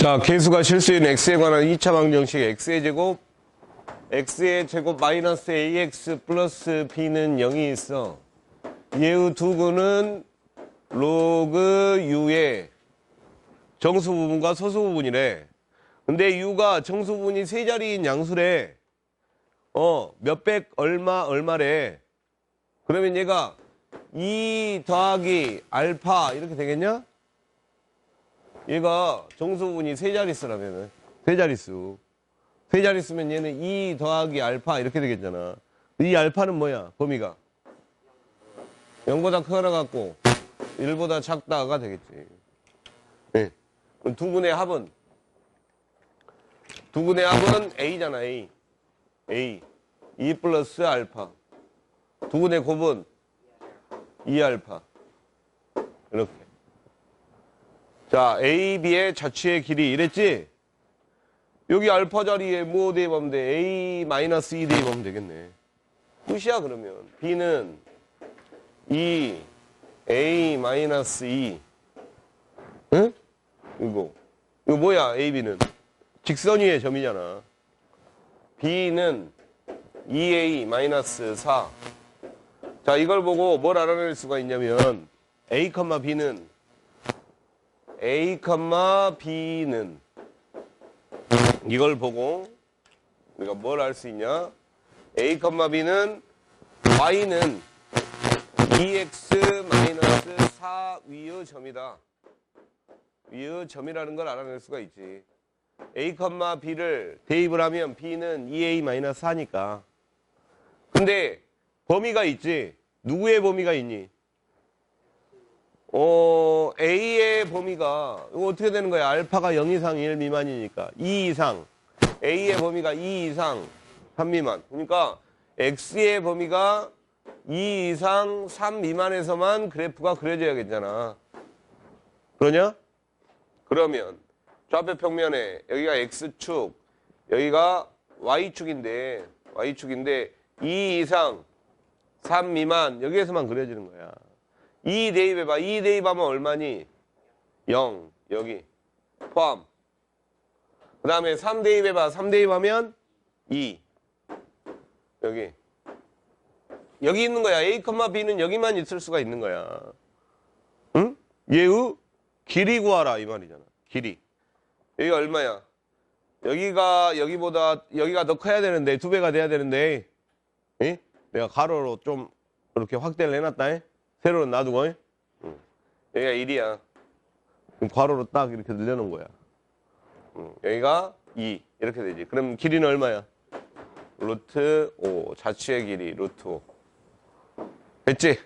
자, 개수가 실수인 x에 관한 2차 방정식 x의 제곱 x의 제곱 마이너스 ax 플러스 b는 0이 있어. 예우 두구는 로그 u의 정수 부분과 소수 부분이래. 근데 u가 정수 부분이 세 자리인 양수래. 어, 몇백 얼마 얼마래. 그러면 얘가 2 더하기 알파 이렇게 되겠냐? 얘가 정수 부분이 세 자릿수라면은 세 자릿수. 세 자릿수면 얘는 2 더하기 알파 이렇게 되겠잖아. 이 알파는 뭐야? 범위가 0보다 크거나 같고 1보다 작다가 되겠지. 네. 그럼 두 분의 합은 두 분의 합은 A잖아, A. A. 2 플러스 알파. 두 분의 곱은 2알파. 이렇게. 자, A, B의 자취의 길이 이랬지? 여기 알파 자리에 뭐 대입하면 돼? A 마이너스 2 대입하면 되겠네. 끝이야, 그러면. B는 2, A 마이너스 2. 응? 이거. 이거 뭐야, A, B는? 직선 위의 점이잖아. B는 2A 마이너스 4. 자, 이걸 보고 뭘 알아낼 수가 있냐면, A, B는 A, B는 이걸 보고 우리가 뭘 알 수 있냐? A, B는 Y는 2x 4 위의 점이다. 위의 점이라는 걸 알아낼 수가 있지. A, B를 대입을 하면 B는 2A 4니까. 근데 범위가 있지. 누구의 범위가 있니? 어, A의 범위가, 이거 어떻게 되는 거야? 알파가 0 이상 1 미만이니까. 2 이상. A의 범위가 2 이상 3 미만. 그러니까 X의 범위가 2 이상 3 미만에서만 그래프가 그려져야겠잖아. 그러냐? 그러면 좌표 평면에 여기가 X축, 여기가 Y축인데, Y축인데 2 이상 3 미만 여기에서만 그려지는 거야. 2 대입해봐. 2 대입하면 얼마니? 0. 여기. 포함. 그 다음에 3 대입해봐. 3 대입하면 2. 여기. 여기 있는 거야. A, B는 여기만 있을 수가 있는 거야. 응? 얘의 길이 구하라. 이 말이잖아. 길이. 여기가 얼마야? 여기가 여기보다 여기가 더 커야 되는데 두 배가 돼야 되는데 예? 내가 가로로 좀 이렇게 확대를 해놨다. 예? 세로는 놔두고 예? 응. 여기가 1이야. 그럼 괄호로 딱 이렇게 늘려놓은 거야. 응. 여기가 2 이렇게 되지. 그럼 길이는 얼마야? 루트 5 자취의 길이 루트 5 됐지?